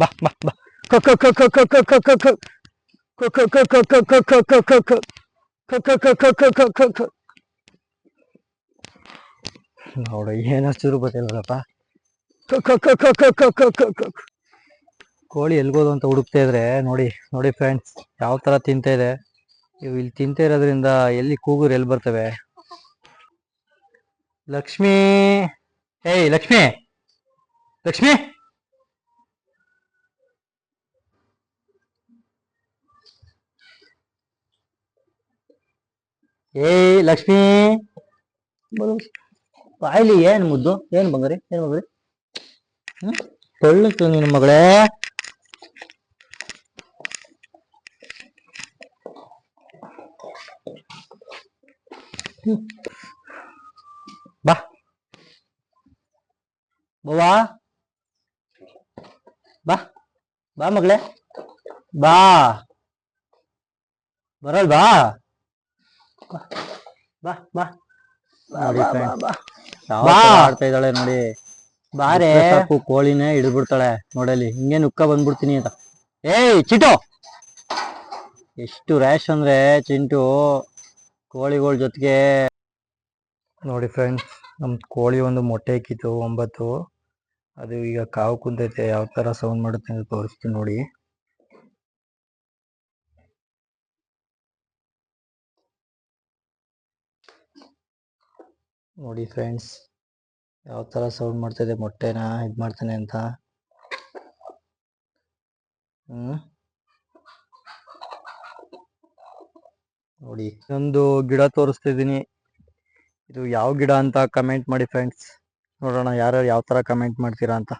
ಬಾ ಬಾ ಬಾ ನೋಡ ಏನ್ ಚೂರು ಗೊತ್ತಿಲ್ಲಪ್ಪ ಕೋಳಿ ಎಲ್ಗೋದು ಅಂತ ಹುಡುಕ್ತಾ ಇದ್ರೆ, ನೋಡಿ ನೋಡಿ ಫ್ರೆಂಡ್ಸ್ ಯಾವ ತರ ತಿಂತಾ ಇದೆ? ಇಲ್ಲಿ ತಿಂತಾ ಇರೋದ್ರಿಂದ ಎಲ್ಲಿ ಕೂಗುರು ಎಲ್ಲಿ ಬರ್ತವೆ? ಲಕ್ಷ್ಮಿ, ಏಯ್, ಲಕ್ಷ್ಮಿ ಲಕ್ಷ್ಮಿ. ಏಯ್, ಲಕ್ಷ್ಮಿ. ಬಾಯ್ಲಿ ಏನ್ ಮುದ್ದು? ಏನ್ ಬಂಗಾರಿ? ಏನ್ ಬಂಗಾರಿ? ಹ್ಮ್? ತೊಳ್ಳಕ್ಕೆ ನಿನ್ನ ಮಗಳೇ. ಹ್ಮ್. ಬಾ ಬವ್ವಾ ಬಾ ಬಾ ಮಗಳೇ ಬಾ ಬರಲ್ ಬಾ ಬಾ ಬಾ ನೋಡಿ ತರ ಆಡ್ತಾ ಇದ್ದಾಳೆ ನೋಡಿ ಬಾರೆ ಸಾಕು ಕೋಳಿನೇ ಹಿಡಿದ್ಬಿಡ್ತಾಳೆ ನೋಡಲಿ ಹಿಂಗೆ ನುಕ್ಕ ಬಂದ್ಬಿಡ್ತೀನಿ ಅಂತ ಏಯ್ ಚಿಟು ಎಷ್ಟು ರ್ಯಾಶ್ ಅಂದ್ರೆ ಚಿಂಟು ಕೋಳಿಗಳ ಜೊತೆಗೆ. ನೋಡಿ ಫ್ರೆಂಡ್ಸ್ ನಮ್ ಕೋಳಿ ಒಂದು ಮೊಟ್ಟೆ ಇಕ್ಕಿತ್ತು ಒಂಬತ್ತು. ಅದು ಈಗ ಕಾವು ಕುಂತೈತೆ, ಯಾವ ತರ ಸೌಂಡ್ ಮಾಡುತ್ತೆ ಅಂತ ತೋರಿಸ್ತೀನಿ ನೋಡಿ. ನೋಡಿ ಫ್ರೆಂಡ್ಸ್ ಯಾವ ತರ ಸೌಂಡ್ ಮಾಡ್ತಿದೆ, ಮೊಟ್ಟೆನ, ಇದ್ ಮಾಡ್ತಾನೆ ಅಂತ. ಹ್ಮ್. ನೋಡಿ ಒಂದು ಗಿಡ ತೋರಿಸ್ತಿದ್ದೀನಿ. ಇದು ಯಾವ ಗಿಡ ಅಂತ ಕಮೆಂಟ್ ಮಾಡಿ ಫ್ರೆಂಡ್ಸ್ ನೋಡೋಣ ಯಾರ್ಯಾರು ಯಾವ ತರ ಕಮೆಂಟ್ ಮಾಡ್ತೀರಾ ಅಂತ!